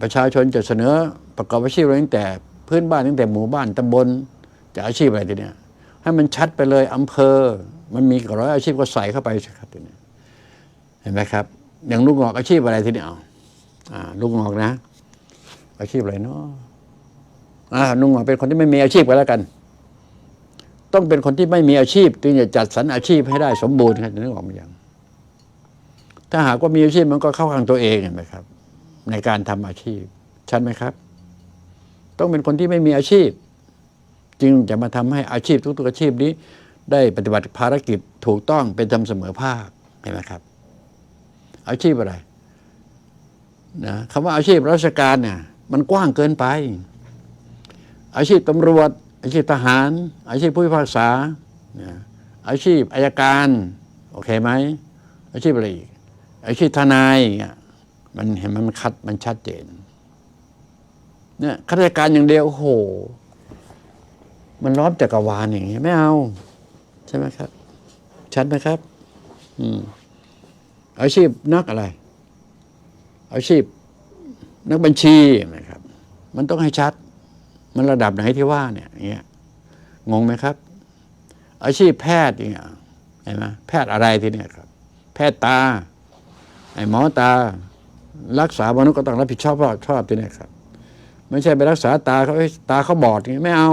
ประชาชนจะเสนอประกอบอาชีพอะไรตั้งแต่พื้นบ้านตั้งแต่หมู่บ้านตำบลจะอาชีพอะไรทีเนี้ยให้มันชัดไปเลยอำเภอ มันมีกร้อยอาชีพก็ใส่เข้าไปสครับทีเนี้ยเห็นไหมครับ อย่างลูกงอกอาชีพอะไรทีเนี้ยอ่าลูกงอกนะ อาชีพอะไรเนาะอ่าลุงงอกเป็นคนที่ไม่มีอาชีพกันแล้วกัน ต้องเป็นคนที่ไม่มีอาชีพจึงจะจัดสรรอาชีพให้ได้สมบูรณ์ครับนึกออกไหมยังถ้าหากว่ามีอาชีพมันก็เข้าข้างตัวเองเห็นไหมครับ ในการทำอาชีพ ชัดไหมครับ ต้องเป็นคนที่ไม่มีอาชีพ จึงจะมาทำให้อาชีพทุกๆอาชีพนี้ ได้ปฏิบัติภารกิจถูกต้องเป็นธรรมเสมอภาคเห็นไหมครับ อาชีพอะไรนะคำว่าอาชีพราชการเนี่ยมันกว้างเกินไป อาชีพตำรวจ อาชีพทหาร อาชีพผู้พิพากษาอาชีพอายการ โอเคไหมอาชีพอะไรอีกอาชีพทนายเงี้ย มันเห็นมมันคัดมันชัดเจนเนี่ยข้าราชการอย่างเดียวโอ้โห มันล้อมจักรวาลอย่างเงี้ยไม่เอา ใช่ไหมครับ ชัดไหมครับ อืมอาชีพนักอะไร อาชีพ นักบัญชีนะครับ มันต้องให้ชัด มันระดับไหนที่ว่าเนี่ยอย่างเงี้ยงงไหมครับ อาชีพแพทย์อย่างเงี้ยเห็นไหมแพทย์อะไรทีเนี้ยครับ แพทย์ตา ไอ้หมอตา รักษามนุษย์ก็ต้องรับผิดชอบชอบทีเนี้ยครับ ไม่ใช่ไปรักษาตาเขาตาเขาบอดอย่างเงี้ไม่เอา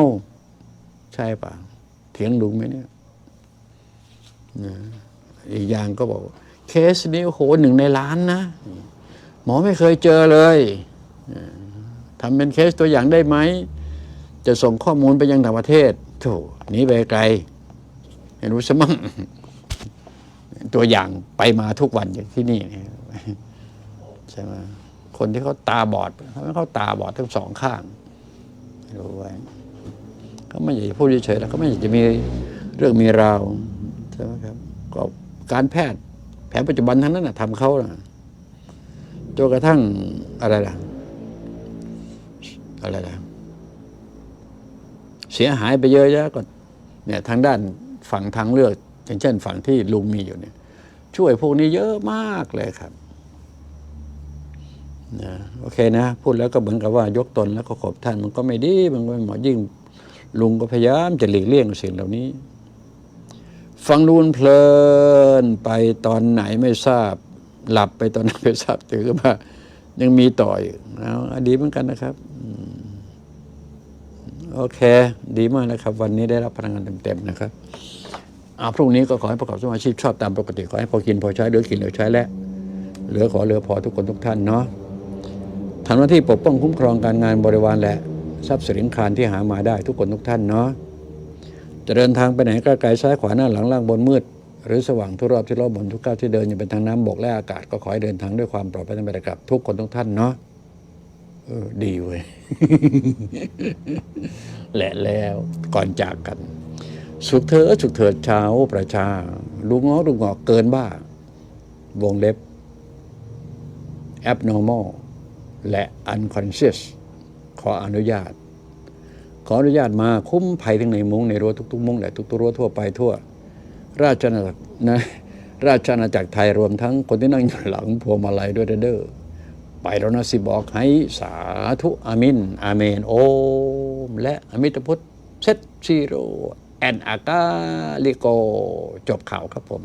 ใช่ป่ะเถียงลุงไหมเนี่ยอีกอย่างก็บอก เคสนี้โอ้โหหนึ่งในล้านนะ หมอไม่เคยเจอเลยทำเป็นเคสตัวอย่างได้ไหม จะส่งข้อมูลไปยังต่างประเทศโถหนีไปไกล เห็นรู้สมั่งตัวอย่างไปมาทุกวันอย่างที่นี่ ใช่ไหมคนที่เขาตาบอดทำให้เขาตาบอดทั้งสองข้างให้รู้ไว้ก็ไม่อยากจะพูดเฉยๆแล้วก็ไม่อยากจะมีเรื่องมีราวใช่ไหมครับก็การแพทย์แผนปัจจุบันทั้งนั้นนะทำเขานะจนกระทั่งอะไรล่ะ อะไรล่ะ เสียหายไปเยอะแยะก็เนี่ยทางด้านฝั่งทางเลือก อย่างเช่น ฝั่งที่ลุงมีอยู่เนี่ย ช่วยพวกนี้เยอะมากเลยครับ นะโอเคนะ พูดแล้วก็เหมือนกับว่ายกตนแล้วก็ขอบท่านมันก็ไม่ดีมันก็ไม่เหมาะยิ่งลุงก็พยายามจะหลีกเลี่ยงสิ่งเหล่านี้ ฟังดูเพลินไปตอนไหนไม่ทราบ หลับไปตอนไหนไม่ทราบตื่นขึ้นมายังมีต่ออยู่เอาดีเหมือนกันนะครับโอเค ดีมากนะครับ วันนี้ได้รับพลังงานเต็มๆนะครับอาพรุ่งนี้ก็ขอให้ประกอบสมาชีพชอบตามปกติ ขอให้พอกินพอใช้เหลือกินเหลือใช้และ เหลือขอเหลือพอทุกคนทุกท่านเนาะ ทำหน้าที่ปกป้องคุ้มครองการงานบริวารและทรัพย์สินคารที่หามาได้ทุกคนทุกท่านเนาะจะเดินทางไปไหนก็ไกลซ้ายขวาหน้าหลังล่างบนมืด หรือสว่างทุกรอบที่รอบบนทุกก้าวที่เดินอย่าเป็นทางน้ำบกและอากาศก็ขอให้เดินทางด้วยความปลอดภัยทั้งไปและกลับทุกคนทุกท่านเนาะเออดีเว้ยและแล้วก่อนจากกัน สุขเถิดสุขเถิดชาประชาลุงง้อลุงงอเกินบ้าวงเล็บ abnormal และ unconscious ขออนุญาต ขออนุญาตมาคุ้มภัยทั้งในมุ้งในรั้วทุกๆมุ้งและทุกๆรั้วทั่วไปทั่ว ราชอาณาจักรนะราชอาณาจักรไทยรวมทั้งคนที่นั่งอยู่หลังพวงมาลัยด้วยเด้อไปแล้วนะสิบอกให้สาธุอามิน อาเมน โอม และอมิตพุทธเซตซีโรแอนอากาลิโก จบข่าวครับผม